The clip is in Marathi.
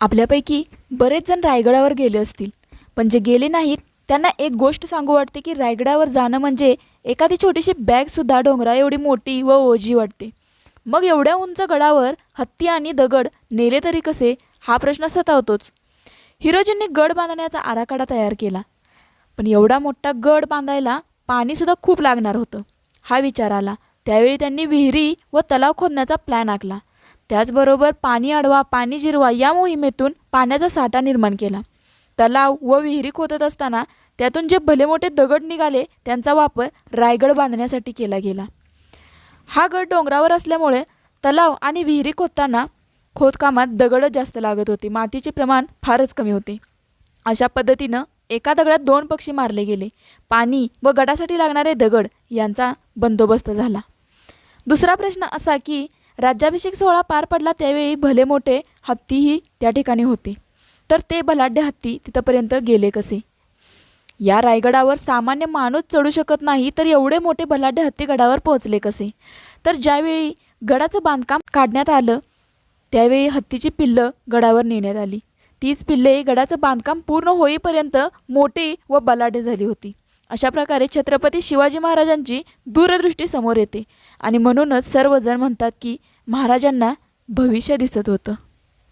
आपल्यापैकी बरेच जण रायगडावर गेले असतील. पण जे गेले नाहीत त्यांना एक गोष्ट सांगू वाटते की रायगडावर जाणं म्हणजे एखादी छोटीशी बॅगसुद्धा डोंगरा एवढी मोठी व ओझी वाटते. मग एवढ्या उंच गडावर हत्ती आणि दगड नेले तरी कसे? हा प्रश्न सतावतोच. हिरोजींनी गड बांधण्याचा आराखडा तयार केला. पण एवढा मोठा गड बांधायला पाणीसुद्धा खूप लागणार होतं. हा विचार आला. त्यावेळी त्यांनी विहिरी व तलाव खोदण्याचा प्लॅन आखला. त्याचबरोबर पाणी अडवा पाणी जिरवा या मोहिमेतून पाण्याचा साठा निर्माण केला. तलाव व विहिरी खोदत असताना त्यातून जे भले मोठे दगड निघाले त्यांचा वापर रायगड बांधण्यासाठी केला गेला. हा गड डोंगरावर असल्यामुळे तलाव आणि विहिरी खोदताना खोदकामात दगडच जास्त लागत होते. मातीचे प्रमाण फारच कमी होते. अशा पद्धतीनं एका दगडात दोन पक्षी मारले गेले. पाणी व गडासाठी लागणारे दगड यांचा बंदोबस्त झाला. दुसरा प्रश्न असा की राज्याभिषेक सोहळा पार पडला त्यावेळी भले मोठे हत्तीही त्या ठिकाणी होते. तर ते बलाढ्य हत्ती तिथंपर्यंत गेले कसे? या रायगडावर सामान्य माणूस चढू शकत नाही तर एवढे मोठे बलाढ्य हत्ती गडावर पोहोचले कसे? तर ज्यावेळी गडाचं बांधकाम काढण्यात आलं त्यावेळी हत्तीची पिल्लं गडावर नेण्यात आली. तीच पिल्ले गडाचं बांधकाम पूर्ण होईपर्यंत मोठी व बलाढ्य झाली होती. अशा प्रकारे छत्रपती शिवाजी महाराजांची दूरदृष्टी समोर येते. आणि म्हणूनच सर्वजण म्हणतात की महाराजांना भविष्य दिसत होतं.